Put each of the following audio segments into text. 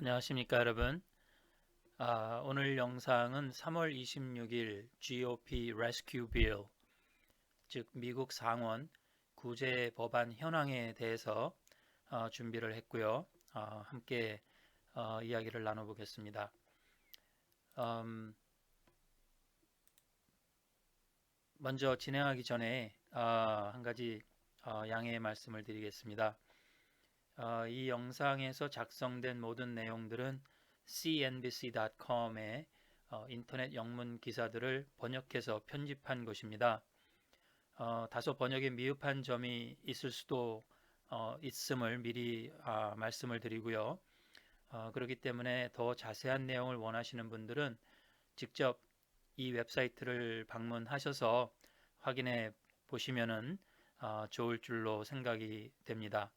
안녕하십니까 여러분. 아, 오늘 영상은 3월 26일 GOP Rescue Bill, 즉 미국 상원 구제 법안 현황에 대해서 어, 준비를 했고요. 어, 함께 어, 이야기를 나눠보겠습니다. 음, 먼저 진행하기 전에 어, 한 가지 어, 양해의 말씀을 드리겠습니다. 어, 이 영상에서 작성된 모든 내용들은 cnbc.com의 어, 인터넷 영문 기사들을 번역해서 편집한 것입니다. 어, 다소 번역에 미흡한 점이 있을 수도 어, 있음을 미리 아, 말씀을 드리고요. 어, 그렇기 때문에 더 자세한 내용을 원하시는 분들은 직접 이 웹사이트를 방문하셔서 확인해 보시면은 어, 좋을 줄로 생각이 됩니다.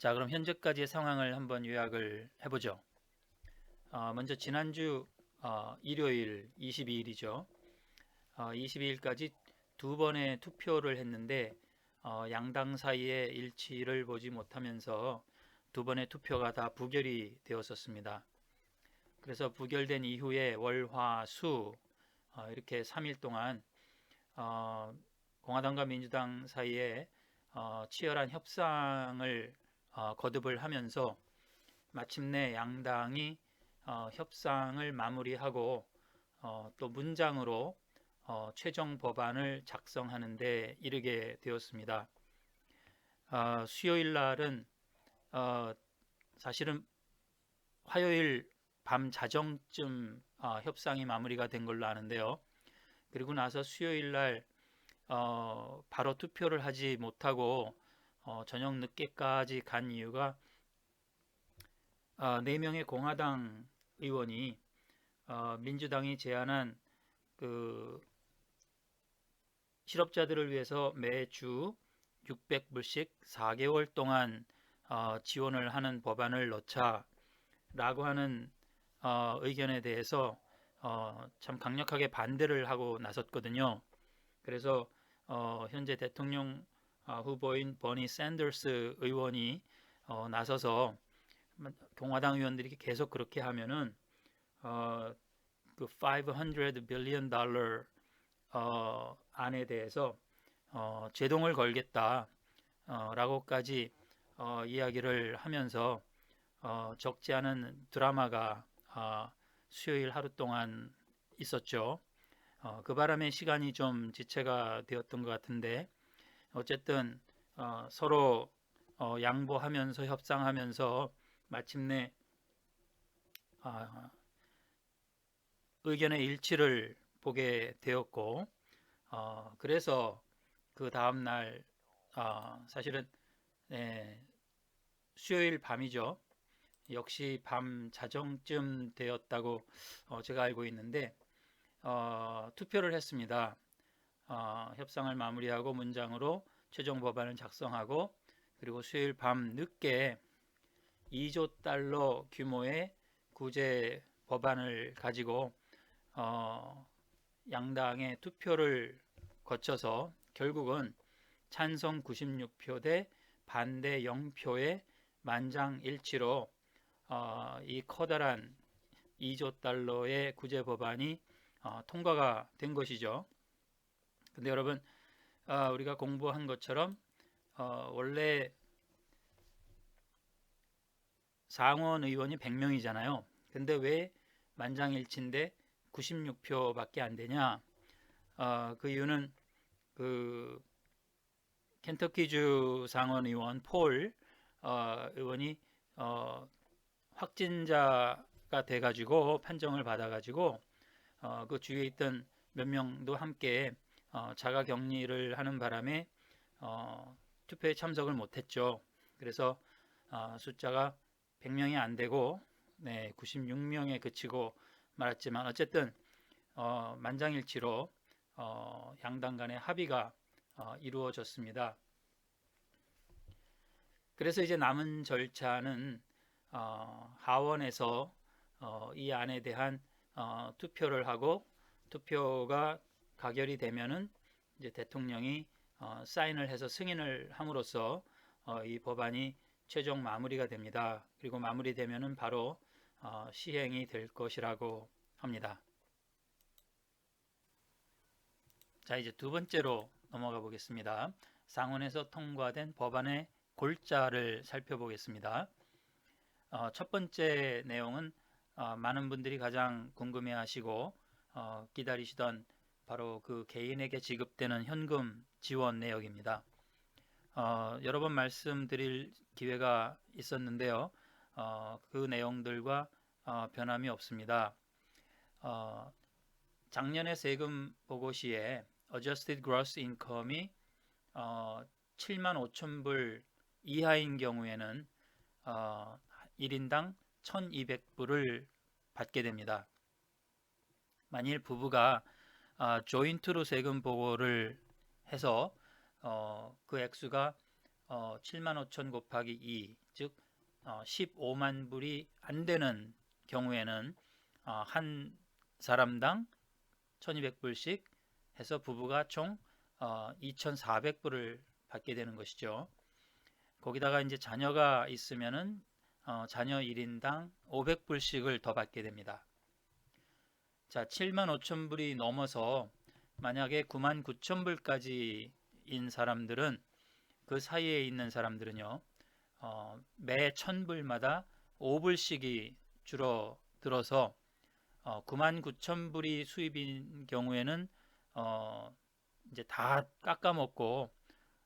자, 그럼 현재까지의 상황을 한번 요약을 해보죠. 어, 먼저 지난주 어, 일요일 22일이죠. 어, 22일까지 두 번의 투표를 했는데 어, 양당 사이의 일치를 보지 못하면서 두 번의 투표가 다 부결이 되었었습니다. 그래서 부결된 이후에 월, 화, 수 어, 이렇게 3일 동안 어, 공화당과 민주당 사이에 어, 치열한 협상을 어, 거듭을 하면서 마침내 양당이 어, 협상을 마무리하고 어, 또 문장으로 어, 최종 법안을 작성하는데 이르게 되었습니다. 어, 수요일 날은 어, 사실은 화요일 밤 자정쯤 어, 협상이 마무리가 된 걸로 아는데요. 그리고 나서 수요일 날 어, 바로 투표를 하지 못하고 어, 저녁 늦게까지 간 이유가 어, 4명의 공화당 의원이 어, 민주당이 제안한 그 실업자들을 위해서 매주 600불씩 4개월 동안 어, 지원을 하는 법안을 넣자라고 하는 어, 의견에 대해서 어, 참 강력하게 반대를 하고 나섰거든요. 그래서 어, 현재 대통령 어, 후보인 버니 샌더스 의원이 어, 나서서 공화당 의원들이 계속 그렇게 하면은 어, 그 500 billion 달러 어, 안에 대해서 어, 제동을 걸겠다라고까지 어, 이야기를 하면서 어, 적지 않은 드라마가 어, 수요일 하루 동안 있었죠. 어, 그 바람에 시간이 좀 지체가 되었던 것 같은데 어쨌든 어, 서로 어, 양보하면서 협상하면서 마침내 어, 의견의 일치를 보게 되었고 어, 그래서 그 다음 날 어, 사실은 네, 수요일 밤이죠. 역시 밤 자정쯤 되었다고 어, 제가 알고 있는데 어, 투표를 했습니다. 어, 협상을 마무리하고 문장으로 최종 법안을 작성하고 그리고 수요일 밤 늦게 2조 달러 규모의 구제 법안을 가지고 어, 양당의 투표를 거쳐서 결국은 찬성 96표 대 반대 0표의 만장일치로 어, 이 커다란 2조 달러의 구제 법안이 어, 통과가 된 것이죠. 근데 여러분 어, 우리가 공부한 것처럼 어, 원래 상원 의원이 100명이잖아요. 근데 왜 만장일치인데 96표밖에 안 되냐? 어, 그 이유는 그 켄터키주 상원 의원 폴 어, 의원이 어, 확진자가 돼가지고 판정을 받아가지고 어, 그 주위에 있던 몇 명도 함께 어, 자가 격리를 하는 바람에 어, 투표에 참석을 못했죠. 그래서 어, 숫자가 100명이 안 되고 네, 96명에 그치고 말았지만 어쨌든 어, 만장일치로 어, 양당 간의 합의가 어, 이루어졌습니다. 그래서 이제 남은 절차는 어, 하원에서 어, 이 안에 대한 어, 투표를 하고 투표가 가결이 되면은 이제 대통령이 어, 사인을 해서 승인을 함으로써 어, 이 법안이 최종 마무리가 됩니다. 그리고 마무리되면은 바로 어, 시행이 될 것이라고 합니다. 자 이제 두 번째로 넘어가 보겠습니다. 상원에서 통과된 법안의 골자를 살펴보겠습니다. 어, 첫 번째 내용은 어, 많은 분들이 가장 궁금해하시고 어, 기다리시던 바로 그 개인에게 지급되는 현금 지원 내역입니다. 어, 여러 번 말씀드릴 기회가 있었는데요. 어, 그 내용들과 어, 변함이 없습니다. 어, 작년에 세금 보고 시에 Adjusted Gross Income이 어, 7만 5천 불 이하인 경우에는 어, 1인당 1,200불을 받게 됩니다. 만일 부부가 어, 조인트로 세금 보고를 해서 어, 그 액수가 어, 7만 5천 곱하기 2, 즉 어, 15만 불이 안 되는 경우에는 어, 한 사람당 1,200불씩 해서 부부가 총 어, 2,400불을 받게 되는 것이죠. 거기다가 이제 자녀가 있으면은 어, 자녀 1인당 500불씩을 더 받게 됩니다. 자, 7만 5천 불이 넘어서 만약에 9만 9천 불까지인 사람들은 그 사이에 있는 사람들은요, 어, 매 1000불마다 5불씩이 줄어들어서 어, 9만 9천 불이 수입인 경우에는 어, 이제 다 깎아먹고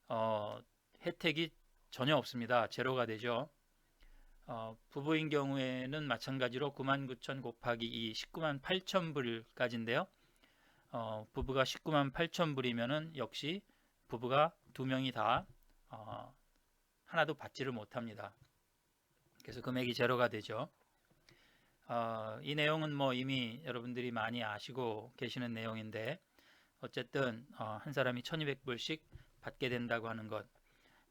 어, 혜택이 전혀 없습니다. 제로가 되죠. 어, 부부인 경우에는 마찬가지로 9만 9천 곱하기 2 19만 8천 불까지인데요. 어, 부부가 19만 8천 불이면은 역시 부부가 두 명이 다 어, 하나도 받지를 못합니다. 그래서 금액이 제로가 되죠. 어, 이 내용은 뭐 이미 여러분들이 많이 아시고 계시는 내용인데 어쨌든 어, 한 사람이 1200불씩 받게 된다고 하는 것.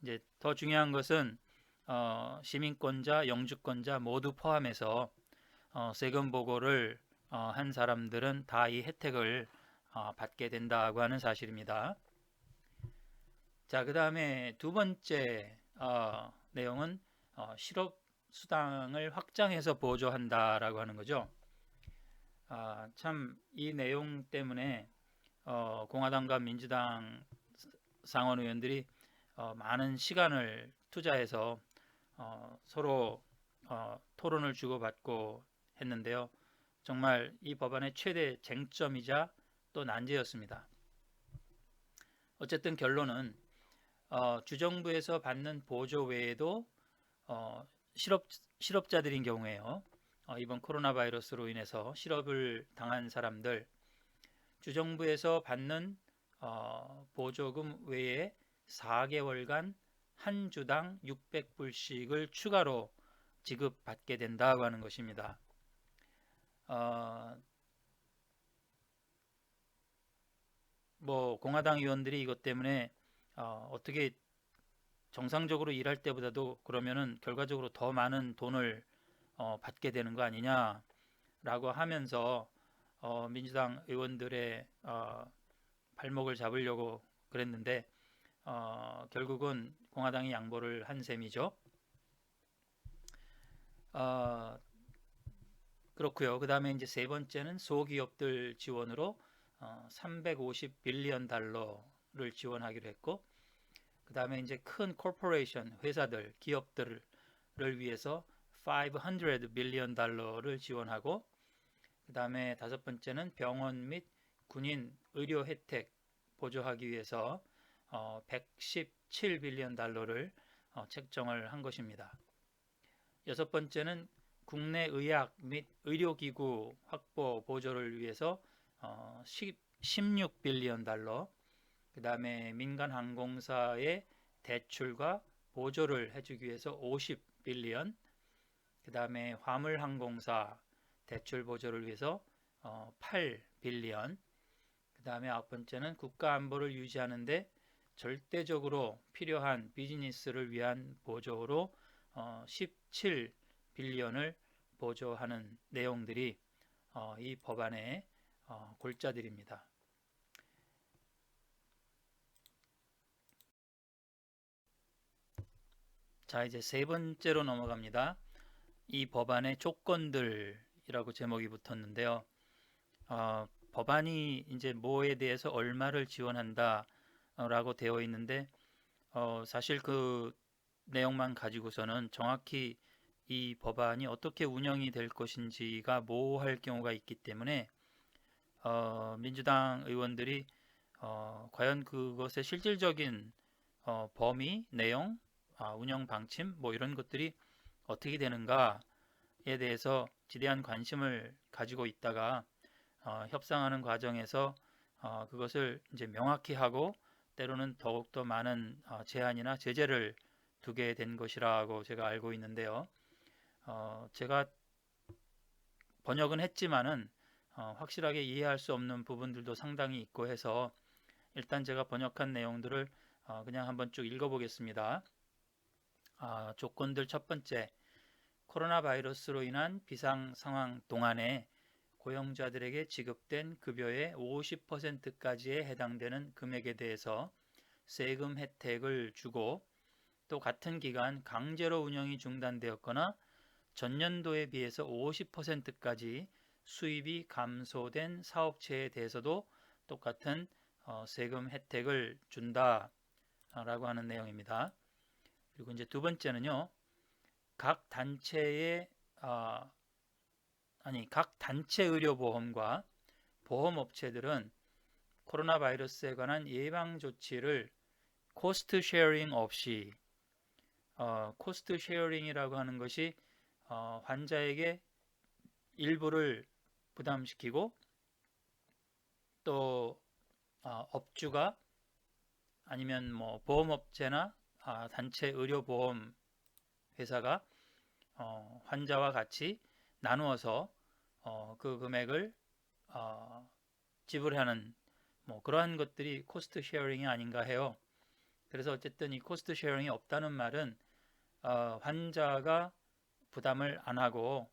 이제 더 중요한 것은 어, 시민권자, 영주권자 모두 포함해서 어, 세금 보고를 어, 한 사람들은 다 이 혜택을 어, 받게 된다고 하는 사실입니다. 자, 그 다음에 두 번째 어, 내용은 어, 실업 수당을 확장해서 보조한다라고 하는 거죠. 아, 참 이 내용 때문에 어, 공화당과 민주당 상원 의원들이 어, 많은 시간을 투자해서 어, 서로 어, 토론을 주고받고 했는데요. 정말 이 법안의 최대 쟁점이자 또 난제였습니다. 어쨌든 결론은 어, 주정부에서 받는 보조 외에도 어, 실업, 실업자들인 경우에요. 어, 이번 코로나 바이러스로 인해서 실업을 당한 사람들 주정부에서 받는 어, 보조금 외에 4개월간 한 주당 600불씩을 추가로 지급받게 된다고 하는 것입니다. 어, 뭐 공화당 의원들이 이것 때문에 어, 어떻게 정상적으로 일할 때보다도 그러면은 결과적으로 더 많은 돈을 어, 받게 되는 거 아니냐라고 하면서 어, 민주당 의원들의 어, 발목을 잡으려고 그랬는데 어, 결국은 공화당이 양보를 한 셈이죠. 어, 그렇고요. 그 다음에 이제 세 번째는 소기업들 지원으로 어, 350 빌리언 달러를 지원하기로 했고, 그 다음에 이제 큰 코퍼레이션 회사들 기업들을 위해서 500 빌리언 달러를 지원하고, 그 다음에 다섯 번째는 병원 및 군인 의료 혜택 보조하기 위해서 어, 117 빌리언 달러를 어, 책정을 한 것입니다. 여섯 번째는 국내 의학 및 의료기구 확보 보조를 위해서 어, 10, 16 빌리언 달러, 그 다음에 민간 항공사의 대출과 보조를 해주기 위해서 50 빌리언, 그 다음에 화물 항공사 대출 보조를 위해서 어, 8 빌리언, 그 다음에 아홉 번째는 국가 안보를 유지하는데 절대적으로 필요한 비즈니스를 위한 보조로 어, 17 빌리언을 보조하는 내용들이 어, 이 법안의 어, 골자들입니다. 자, 이제 세 번째로 넘어갑니다. 이 법안의 조건들이라고 제목이 붙었는데요. 어, 법안이 이제 뭐에 대해서 얼마를 지원한다 라고 되어 있는데 어, 사실 그 내용만 가지고서는 정확히 이 법안이 어떻게 운영이 될 것인지가 모호할 경우가 있기 때문에 어, 민주당 의원들이 어, 과연 그것의 실질적인 어, 범위, 내용, 아, 운영 방침 뭐 이런 것들이 어떻게 되는가에 대해서 지대한 관심을 가지고 있다가 어, 협상하는 과정에서 어, 그것을 이제 명확히 하고 때로는 더욱더 많은 어, 제한이나 제재를 두게 된 것이라고 제가 알고 있는데요. 어, 제가 번역은 했지만은 어, 확실하게 이해할 수 없는 부분들도 상당히 있고 해서 일단 제가 번역한 내용들을 어, 그냥 한번 쭉 읽어보겠습니다. 아, 조건들 첫 번째, 코로나 바이러스로 인한 비상 상황 동안에 고용자들에게 지급된 급여의 50%까지에 해당되는 금액에 대해서 세금 혜택을 주고 또 같은 기간 강제로 운영이 중단되었거나 전년도에 비해서 50%까지 수입이 감소된 사업체에 대해서도 똑같은 어, 세금 혜택을 준다라고 하는 내용입니다. 그리고 이제 두 번째는요, 각 단체의 어, 아니 각 단체 의료보험과 보험업체들은 코로나 바이러스에 관한 예방 조치를 코스트 쉐어링 없이 어, 코스트 쉐어링이라고 하는 것이 어, 환자에게 일부를 부담시키고 또 어, 업주가 아니면 뭐 보험업체나 아, 단체 의료보험 회사가 어, 환자와 같이 나누어서 어, 그 금액을 어, 지불하는 뭐 그러한 것들이 코스트 쉐어링이 아닌가 해요. 그래서 어쨌든 이 코스트 쉐어링이 없다는 말은 어, 환자가 부담을 안 하고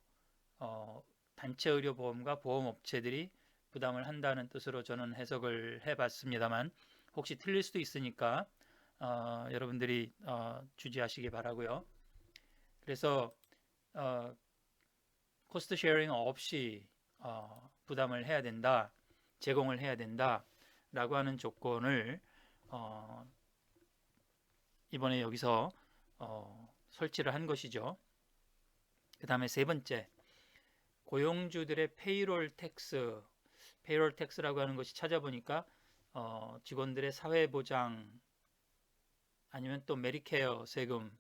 어, 단체 의료 보험과 보험 업체들이 부담을 한다는 뜻으로 저는 해석을 해봤습니다만 혹시 틀릴 수도 있으니까 어, 여러분들이 어, 주지하시기 바라고요. 그래서 어, 코스트 쉐어링 없이 어, 부담을 해야 된다, 제공을 해야 된다라고 하는 조건을 어, 이번에 여기서 어, 설치를 한 것이죠. 그 다음에 세 번째, 고용주들의 페이롤 텍스, 페이롤 텍스라고 하는 것이 찾아보니까 어, 직원들의 사회보장 아니면 또 메리케어 세금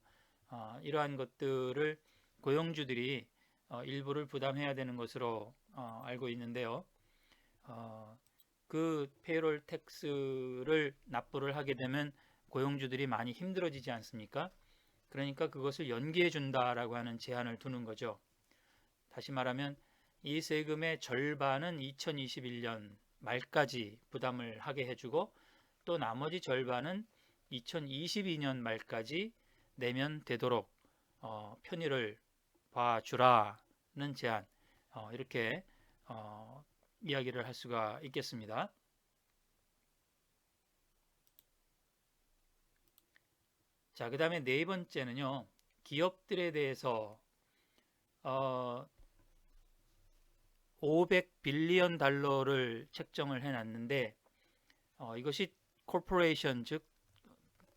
어, 이러한 것들을 고용주들이 어, 일부를 부담해야 되는 것으로 어, 알고 있는데요. 어, 그 페이롤 텍스를 납부를 하게 되면 고용주들이 많이 힘들어지지 않습니까? 그러니까 그것을 연기해 준다라고 하는 제안을 두는 거죠. 다시 말하면 이 세금의 절반은 2021년 말까지 부담을 하게 해주고 또 나머지 절반은 2022년 말까지 내면 되도록 어, 편의를 봐주라는 제안 어, 이렇게 어, 이야기를 할 수가 있겠습니다. 자, 그 다음에 네 번째는요. 기업들에 대해서 어, 500 빌리언 달러를 책정을 해놨는데 어, 이것이 코퍼레이션 즉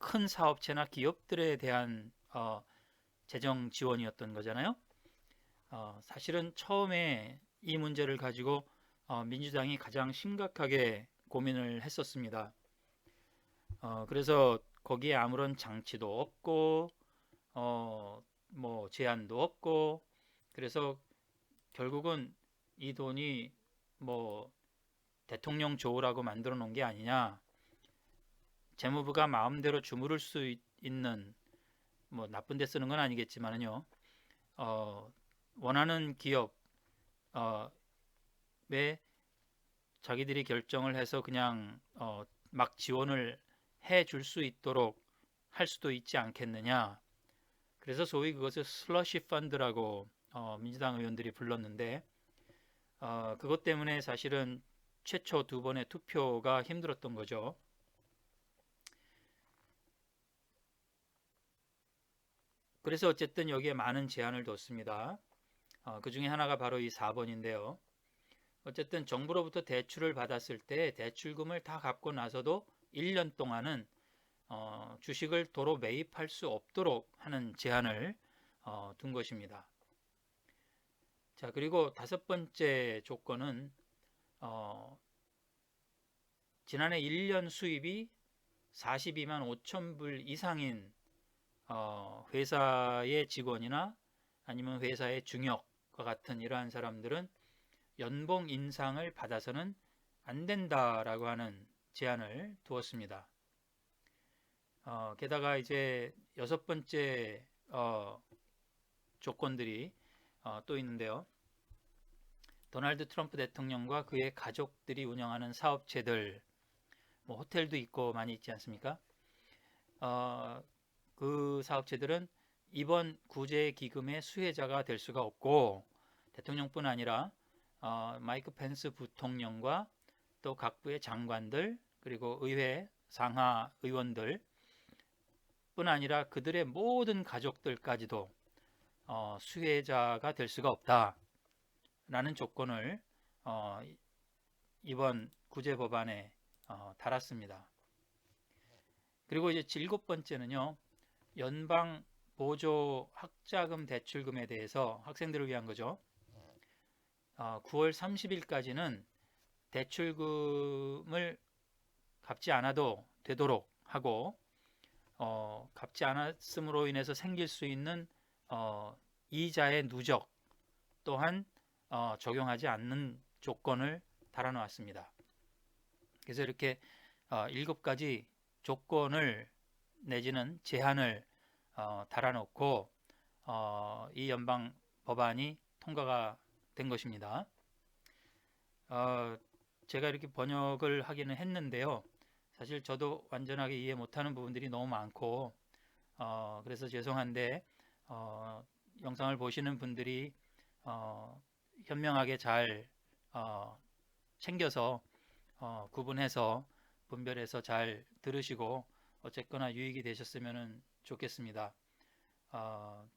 큰 사업체나 기업들에 대한 어, 재정 지원이었던 거잖아요. 어, 사실은 처음에 이 문제를 가지고 어, 민주당이 가장 심각하게 고민을 했었습니다. 어, 그래서 거기에 아무런 장치도 없고 어, 뭐 제한도 없고 그래서 결국은 이 돈이 뭐 대통령 조우라고 만들어 놓은 게 아니냐 재무부가 마음대로 주무를 수 있는 뭐 나쁜 데 쓰는 건 아니겠지만은요 어, 원하는 기업 어, 왜 자기들이 결정을 해서 그냥 어, 막 지원을 해 줄 수 있도록 할 수도 있지 않겠느냐 그래서 소위 그것을 슬러시 펀드라고 어, 민주당 의원들이 불렀는데 어, 그것 때문에 사실은 최초 두 번의 투표가 힘들었던 거죠. 그래서 어쨌든 여기에 많은 제한을 뒀습니다. 어, 그 중에 하나가 바로 이 4번인데요. 어쨌든 정부로부터 대출을 받았을 때 대출금을 다 갚고 나서도 1년 동안은 어, 주식을 도로 매입할 수 없도록 하는 제한을 어, 둔 것입니다. 자 그리고 다섯 번째 조건은 어, 지난해 1년 수입이 42만 5천 불 이상인 어, 회사의 직원이나 아니면 회사의 중역과 같은 이러한 사람들은 연봉 인상을 받아서는 안 된다라고 하는 제한을 두었습니다. 어, 게다가 이제 여섯 번째 어, 조건들이 어, 또 있는데요. 도널드 트럼프 대통령과 그의 가족들이 운영하는 사업체들, 뭐 호텔도 있고 많이 있지 않습니까? 어, 그 사업체들은 이번 구제 기금의 수혜자가 될 수가 없고 대통령뿐 아니라 어, 마이크 펜스 부통령과 또 각부의 장관들 그리고 의회 상하 의원들 뿐 아니라 그들의 모든 가족들까지도 어, 수혜자가 될 수가 없다라는 조건을 어, 이번 구제 법안에 어, 달았습니다. 그리고 이제 일곱 번째는요. 연방 보조 학자금 대출금에 대해서 학생들을 위한 거죠. 어, 9월 30일까지는 대출금을 갚지 않아도 되도록 하고 어, 갚지 않았음으로 인해서 생길 수 있는 어, 이자의 누적 또한 어, 적용하지 않는 조건을 달아놓았습니다. 그래서 이렇게 어, 일곱 가지 조건을 내지는 제한을 어, 달아놓고 어, 이 연방 법안이 통과가 된 것입니다. 어, 제가 이렇게 번역을 하기는 했는데요. 사실 저도 완전하게 이해 못하는 부분들이 너무 많고 어, 그래서 죄송한데 어, 영상을 보시는 분들이 어, 현명하게 잘 어, 챙겨서 어, 구분해서 분별해서 잘 들으시고 어쨌거나 유익이 되셨으면 좋겠습니다. 어,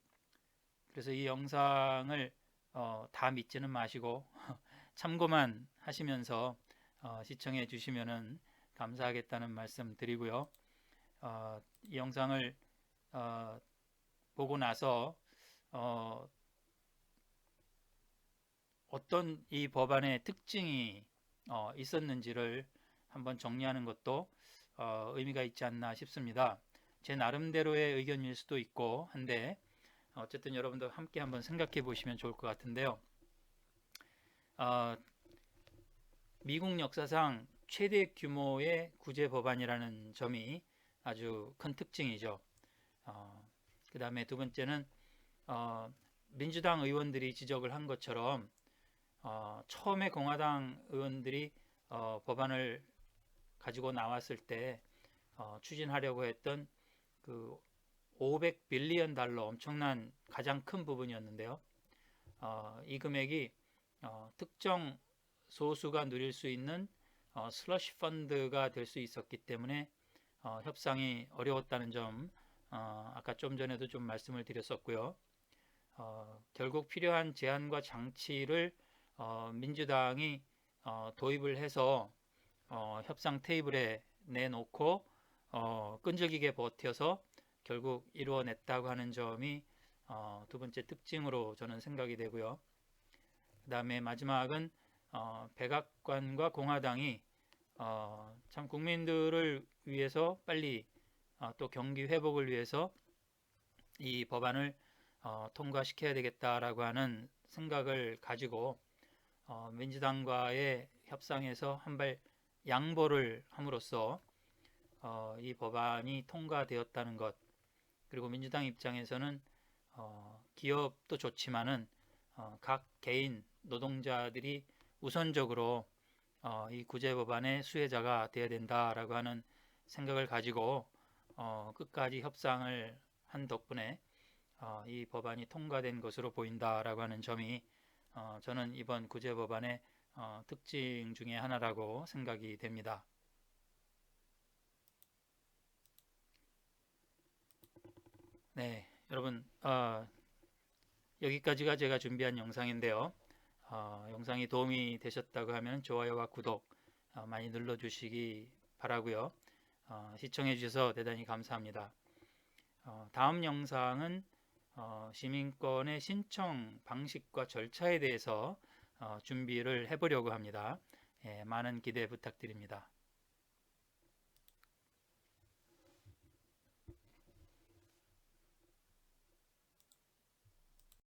그래서 이 영상을 어, 다 믿지는 마시고 참고만 하시면서 어, 시청해 주시면 감사하겠다는 말씀 드리고요. 어, 이 영상을 어, 보고 나서 어, 어떤 이 법안의 특징이 어, 있었는지를 한번 정리하는 것도 어, 의미가 있지 않나 싶습니다. 제 나름대로의 의견일 수도 있고 한데 어쨌든 여러분도 함께 한번 생각해 보시면 좋을 것 같은데요. 어, 미국 역사상 최대 규모의 구제 법안이라는 점이 아주 큰 특징이죠. 어, 그 다음에 두 번째는 어, 민주당 의원들이 지적을 한 것처럼 어, 처음에 공화당 의원들이 어, 법안을 가지고 나왔을 때 어, 추진하려고 했던 그 500빌리언 달러 엄청난 가장 큰 부분이었는데요. 어, 이 금액이 어, 특정 소수가 누릴 수 있는 어, 슬러시 펀드가 될 수 있었기 때문에 어, 협상이 어려웠다는 점 어, 아까 좀 전에도 좀 말씀을 드렸었고요. 어, 결국 필요한 제한과 장치를 어, 민주당이 어, 도입을 해서 어, 협상 테이블에 내놓고 어, 끈질기게 버텨서 결국 이루어냈다고 하는 점이 어, 두 번째 특징으로 저는 생각이 되고요. 그 다음에 마지막은 어, 백악관과 공화당이 어, 참 국민들을 위해서 빨리 어, 또 경기 회복을 위해서 이 법안을 어, 통과시켜야 되겠다라고 하는 생각을 가지고 어, 민주당과의 협상에서 한 발 양보를 함으로써 어, 이 법안이 통과되었다는 것 그리고 민주당 입장에서는 어, 기업도 좋지만은 어, 각 개인 노동자들이 우선적으로 어, 이 구제 법안의 수혜자가 되어야 된다라고 하는 생각을 가지고 어, 끝까지 협상을 한 덕분에 어, 이 법안이 통과된 것으로 보인다라고 하는 점이 어, 저는 이번 구제 법안의 어, 특징 중의 하나라고 생각이 됩니다. 네, 여러분 여기까지가 제가 준비한 영상인데요. 어, 영상이 도움이 되셨다고 하면 좋아요와 구독 어, 많이 눌러주시기 바라고요. 어, 시청해 주셔서 대단히 감사합니다. 어, 다음 영상은 어, 시민권의 신청 방식과 절차에 대해서 어, 준비를 해보려고 합니다. 예, 많은 기대 부탁드립니다.